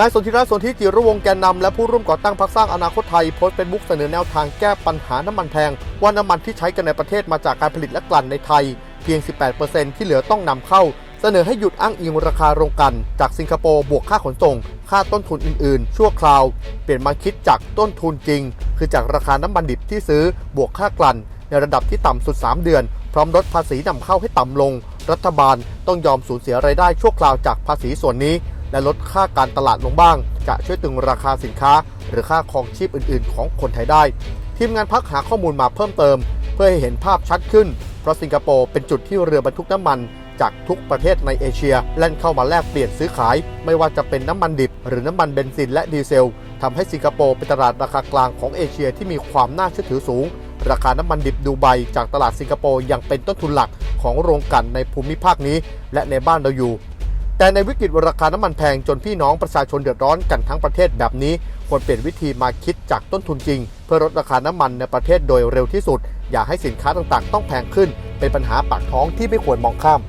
นายสนธิรัตน์สนธิจิรวงแกนนำและผู้ร่วมก่อตั้งพรรคสร้างอนาคตไทยโพสต์เฟซบุ๊กเสนอแนวทางแก้ปัญหาน้ำมันแพง ว่าน้ำมันที่ใช้กันในประเทศมาจากการผลิตและกลั่นในไทย เพียง 18%ที่เหลือต้องนำเข้า เสนอให้หยุดอ้างอิงราคาโรงกัน จากสิงคโปร์บวกค่าขนส่ง ค่าต้นทุนอื่น ๆ ชั่วคราว เปลี่ยนมาคิดจากต้นทุนจริง คือจากราคาน้ำมันดิบที่ซื้อบวกค่ากลั่น ในระดับที่ต่ำสุด 3 เดือน พร้อมลดภาษีนำเข้าให้ต่ำลง รัฐบาลต้องยอมสูญเสียรายได้ชั่วคราวจากภาษีส่วนนี้ และลดค่าการตลาดลงบ้าง จะช่วยตึงราคาสินค้า หรือค่าครองชีพอื่น ๆ ของคนไทยได้ ทีมงานพักหาข้อมูลมาเพิ่มเติม เพื่อให้เห็นภาพชัดขึ้น เพราะสิงคโปร์เป็นจุดที่เรือบรรทุกน้ำมัน จากทุกประเทศในเอเชียแล่นเข้ามาแลกเปลี่ยนซื้อขาย ไม่ว่าจะเป็นน้ำมันดิบ หรือน้ำมันเบนซินและดีเซลทำให้สิงคโปร์เป็นตลาดราคากลางของเอเชียที่มีความน่าเชื่อถือสูงราคาน้ำมันดิบดูไบจากตลาดสิงคโปร์ยังเป็นต้นทุนหลักของโรงกลั่นในภูมิภาคนี้ และในบ้านเราอยู่ แต่ในวิกฤตราคาน้ำมันแพงจนพี่น้องประชาชนเดือดร้อนกันทั้งประเทศแบบนี้ ควรเปลี่ยนวิธีมาคิดจากต้นทุนจริง เพื่อลดราคาน้ำมันในประเทศโดยเร็วที่สุด อย่าให้สินค้าต่างๆ ต้องแพงขึ้น เป็นปัญหาปากท้องที่ไม่ควรมองข้าม